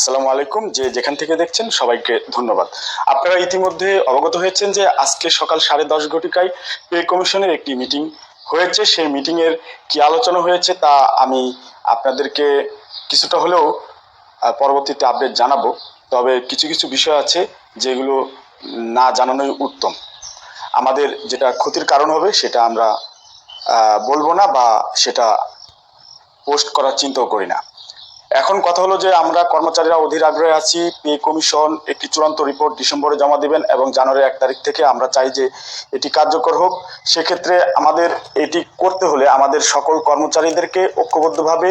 আসসালামু আলাইকুম। যে যেখান থেকে দেখছেন সবাইকে ধন্যবাদ। আপনারা ইতিমধ্যে অবগত হয়েছেন যে আজকে সকাল সাড়ে দশ ঘটিকায় পে কমিশনের একটি মিটিং হয়েছে। সেই মিটিংয়ের কি আলোচনা হয়েছে তা আমি আপনাদেরকে কিছুটা হলেও পরবর্তীতে আপডেট জানাব। তবে কিছু কিছু বিষয় আছে যেগুলো না জানানোই উত্তম। আমাদের যেটা ক্ষতির কারণ হবে সেটা আমরা বলব না বা সেটা পোস্ট করার চিন্তাও করি না। এখন কথা হলো যে আমরা কর্মচারীরা অধীর আগ্রহে আছি, পে কমিশন একটি চূড়ান্ত রিপোর্ট ডিসেম্বরে জমা দিবেন এবং জানুয়ারি এক তারিখ থেকে আমরা চাই যে এটি কার্যকর হোক। সেক্ষেত্রে আমাদের এটি করতে হলে আমাদের সকল কর্মচারীদেরকে ঐক্যবদ্ধভাবে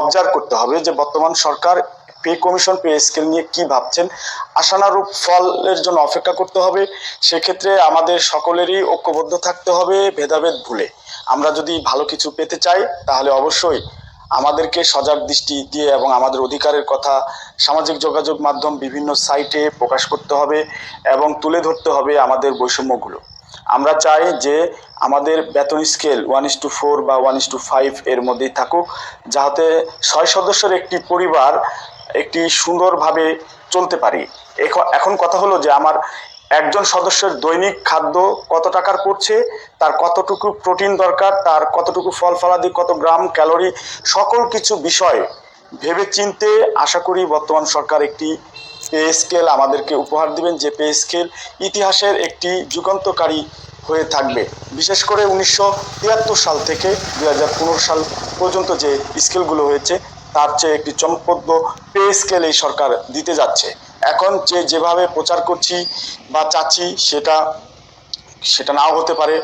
অবজার্ভ করতে হবে যে বর্তমান সরকার পে কমিশন, পে স্কেল নিয়ে কি ভাবছেন। আশানুরূপ ফলের জন্য অপেক্ষা করতে হবে। সেক্ষেত্রে আমাদের সকলেরই ঐক্যবদ্ধ থাকতে হবে, ভেদাভেদ ভুলে। আমরা যদি ভালো কিছু পেতে চাই, তাহলে অবশ্যই আমাদেরকে সজাগ দৃষ্টি দিয়ে এবং আমাদের অধিকারের কথা সামাজিক যোগাযোগ মাধ্যম বিভিন্ন সাইটে প্রকাশ করতে হবে এবং তুলে ধরতে হবে আমাদের বৈষম্যগুলো। আমরা চাই যে আমাদের বেতন scale one is two four বা ওয়ান ইস টু ফাইভ এর মধ্যেই থাকুক, যাতে ছয় সদস্যের একটি পরিবার একটি সুন্দরভাবে চলতে পারি। এখন এখন কথা হলো যে আমার একজন সদস্যের দৈনিক খাদ্য কত টাকার পড়ছে, তার কতটুকু প্রোটিন দরকার, তার কতটুকু ফল ফলাদি, কত গ্রাম ক্যালোরি, সকল কিছু বিষয় ভেবে চিনতে আশা করি বর্তমান সরকার একটি পে স্কেল আমাদেরকে উপহার দিবেন। যে পে স্কেল ইতিহাসের একটি যুগান্তকারী হয়ে থাকবে। বিশেষ করে উনিশশো তিয়াত্তর সাল থেকে দু হাজার পনেরো সাল পর্যন্ত যে স্কেলগুলো হয়েছে, তার চেয়ে একটি চমকপ্রদ পে স্কেল এই সরকার দিতে যাচ্ছে। এখন যে যেভাবে প্রচার করছি বা চাচ্ছি, সেটা সেটা নাও হতে পারে।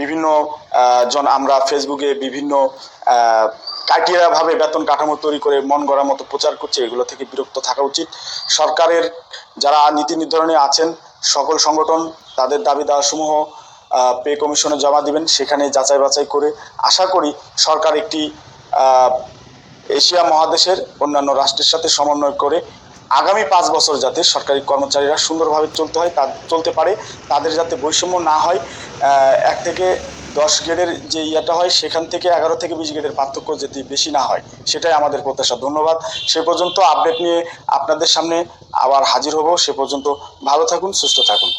বিভিন্ন জন আমরা ফেসবুকে বিভিন্ন ক্রাইটেরিয়াভাবে বেতন কাঠামো তৈরি করে মন গড়ার মতো প্রচার করছে, এগুলো থেকে বিরক্ত থাকা উচিত। সরকারের যারা নীতি নির্ধারণে আছেন, সকল সংগঠন তাদের দাবি দাওয়াসমূহ পে কমিশনে জমা দিবেন, সেখানে যাচাই বাছাই করে আশা করি সরকার একটি এশিয়া মহাদেশের অন্যান্য রাষ্ট্রের সাথে সমন্বয় করে আগামী পাঁচ বছর যাতে সরকারি কর্মচারীরা সুন্দরভাবে চলতে হয়, তা চলতে পারে, তাদের যাতে বৈষম্য না হয় এক থেকে দশ গ্রেডের যে ইয়েটা হয়, সেখান থেকে এগারো থেকে বিশ গ্রেডের পার্থক্য যদি বেশি না হয়, সেটাই আমাদের প্রত্যাশা। ধন্যবাদ। সে পর্যন্ত আপডেট নিয়ে আপনাদের সামনে আবার হাজির হব। সে পর্যন্ত ভালো থাকুন, সুস্থ থাকুন।